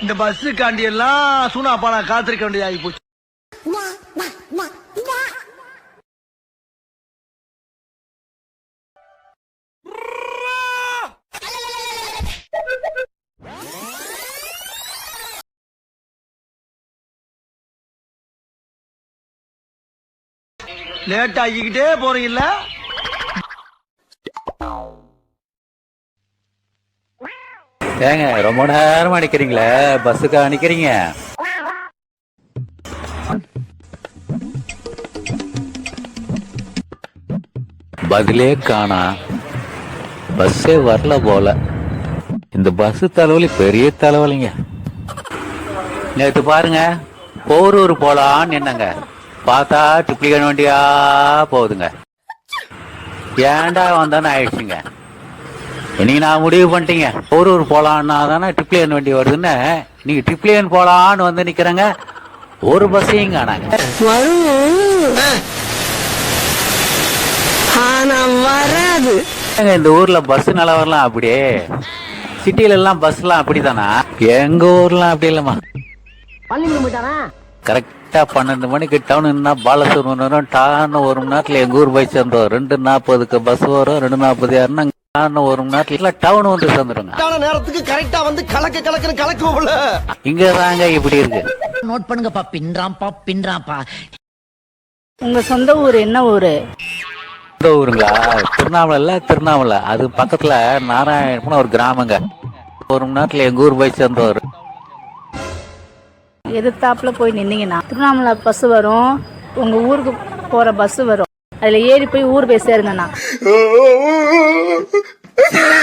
இந்த பஸ்ஸுக்காண்டி எல்லாம் சூனாப்பா நான் காத்திருக்க வேண்டியதாகி போச்சு. லேட் ஆகிக்கிட்டே போறீங்களா ஏங்க ரொம்ப நேரமா நிக்கிறீங்களே? பஸ்ஸுக்கா நிக்கிறீங்க? பதிலே காணா. பஸ்ஸே வரல போல. இந்த பஸ் தலைவலி பெரிய தலைவலிங்க. நேற்று பாருங்க போரூர் போலான்னு என்னங்க பார்த்தா டிப்ளிகன் வண்டியா போகுதுங்க. ஏண்டா வந்தான்னு ஆயிடுச்சுங்க. இன்னைக்கு நான் முடிவு பண்ணிட்டீங்க. போரூர் போலான்னா தானே ட்ரிப்ளியன் வண்டி வருதுன்னு. நீங்க ட்ரிப்ளியன் போலான்னு வந்து நிக்கிறேங்க. ஒரு பஸ்ஸையும் காணாங்க. வராது. இந்த ஊர்ல பஸ் நிலவரலாம் அப்படியே. சிட்டில எல்லாம் பஸ்லாம் அப்படிதானா எங்க ஊர்லாம் அப்படி இல்லம்மா. கரெக்டா பன்னெண்டு மணிக்கு டவுனுன்னா பாலசுப்ரமணியம் டான்னு ஒரு மணி நேரத்துல எங்க ஊர் போய் சேர்ந்தோம். ரெண்டு நாற்பதுக்கு பஸ் வரும் ரெண்டு நாற்பது யாருன்னா ஒரு மணி நேரத்துல டவுன் வந்து சேர்ந்துருங்க நேரத்துக்கு கரெக்டா வந்து கலக்க கலக்குன்னு கலக்குவோம்ல. இங்க தாங்க இப்படி இருக்கு. நோட் பண்ணுங்கப்பா பின்றாம்பா பின்றாம்பா உங்க சொந்த ஊர் என்ன ஊரு? இந்த ஊருங்களா? திருவண்ணாமலை இல்ல திருவண்ணாமலை. அது பக்கத்துல நாராயணபுரம் ஒரு கிராமங்க. ஒரு மணி நேரத்துல எங்க ஊர் போய் சேர்ந்தவர். எதிர்த்தாப்புல போய் நின்னீங்கன்னா திருவண்ணாமலை பஸ் வரும் உங்க ஊருக்கு போற பஸ் வரும். அதுல ஏறி போய் ஊர் போய் சேருங்கண்ணா Oh.